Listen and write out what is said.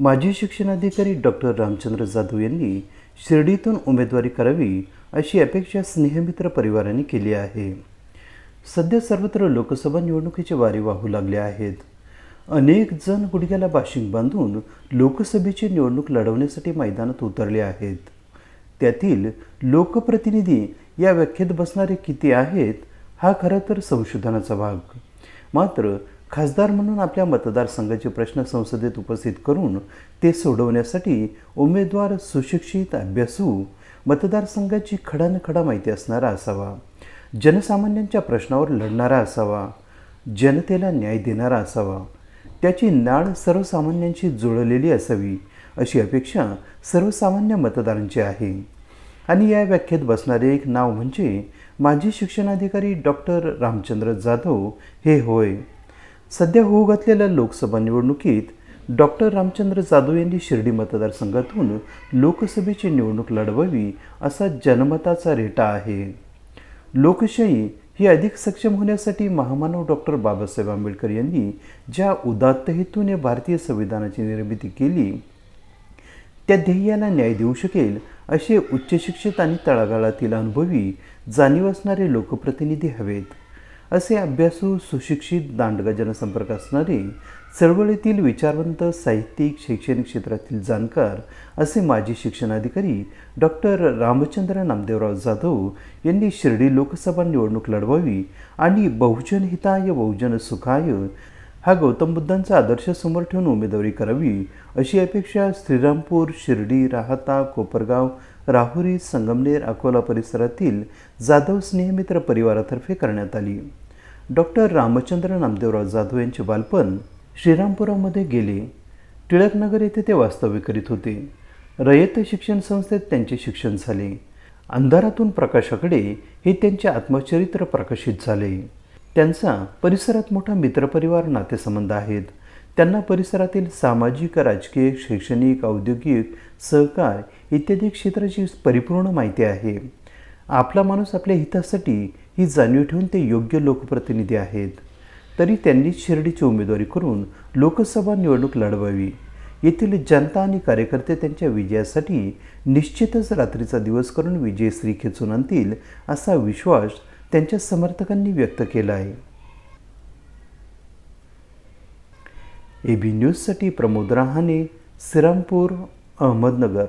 माजी शिक्षणाधिकारी डॉक्टर रामचंद्र जाधव यांनी शिर्डीतून उमेदवारी करावी अशी अपेक्षा स्नेहमित्र परिवाराने केली आहे. सध्या सर्वत्र लोकसभा निवडणुकीचे वारे वाहू लागले आहेत. अनेक जण गुडघ्याला बाशिंग बांधून लोकसभेची निवडणूक लढवण्यासाठी मैदानात उतरले आहेत. त्यातील लोकप्रतिनिधी या व्याख्येत बसणारे किती आहेत हा खरं तर संशोधनाचा भाग. मात्र खासदार म्हणून आपल्या मतदारसंघाचे प्रश्न संसदेत उपस्थित करून ते सोडवण्यासाठी उमेदवार सुशिक्षित अभ्यासू मतदारसंघाची खडानखडा माहिती असणारा असावा. जनसामान्यांच्या प्रश्नावर लढणारा असावा. जनतेला न्याय देणारा असावा. त्याची नाळ सर्वसामान्यांशी जुळलेली असावी अशी अपेक्षा सर्वसामान्य मतदारांची आहे. आणि या व्याख्येत बसणारे एक नाव म्हणजे माजी शिक्षणाधिकारी डॉक्टर रामचंद्र जाधव हे होय. सध्या होऊ घातलेल्या लोकसभा निवडणुकीत डॉक्टर रामचंद्र जाधव यांनी शिर्डी मतदारसंघातून लोकसभेची निवडणूक लढवावी असा जनमताचा रेटा आहे. लोकशाही ही अधिक सक्षम होण्यासाठी महामानव डॉक्टर बाबासाहेब आंबेडकर यांनी ज्या उदात्त हेतूने भारतीय संविधानाची निर्मिती केली त्या ध्येयाला न्याय देऊ शकेल असे उच्चशिक्षित आणि तळागाळातील अनुभवी जाणीव असणारे लोकप्रतिनिधी हवेत. असे अभ्यासू सुशिक्षित दांडगा जनसंपर्क असणारे चळवळीतील विचारवंत साहित्यिक शैक्षणिक क्षेत्रातील जाणकार असे माजी शिक्षणाधिकारी डॉक्टर रामचंद्र नामदेवराव जाधव यांनी शिर्डी लोकसभा निवडणूक लढवावी आणि बहुजन हिताय बहुजन सुखाय हा गौतम बुद्धांचा आदर्श समोर ठेवून उमेदवारी करावी अशी अपेक्षा श्रीरामपूर शिर्डी राहता कोपरगाव राहुरी संगमनेर अकोला परिसरातील जाधव स्नेहमित्र परिवारातर्फे करण्यात आली. डॉक्टर रामचंद्र नामदेवराव जाधव यांचे बालपण श्रीरामपुरामध्ये गेले. टिळकनगर येथे ते वास्तव्य करीत होते. रयत शिक्षण संस्थेत त्यांचे शिक्षण झाले. अंधारातून प्रकाशाकडे हे त्यांचे आत्मचरित्र प्रकाशित झाले. त्यांचा परिसरात मोठा मित्रपरिवार नातेसंबंध आहेत. त्यांना परिसरातील सामाजिक राजकीय शैक्षणिक औद्योगिक सहकार इत्यादी क्षेत्राची परिपूर्ण माहिती आहे. आपला माणूस आपल्या हितासाठी ही जाणीव ठेवून ते योग्य लोकप्रतिनिधी आहेत. तरी त्यांनी शिर्डीची उमेदवारी करून लोकसभा निवडणूक लढवावी. येथील जनता आणि कार्यकर्ते त्यांच्या विजयासाठी निश्चितच रात्रीचा दिवस करून विजयश्री खेचून आणतील असा विश्वास त्यांच्या समर्थकांनी व्यक्त केला आहे. ए बी न्यूजसाठी प्रमोद रहाणे श्रीरामपूर अहमदनगर.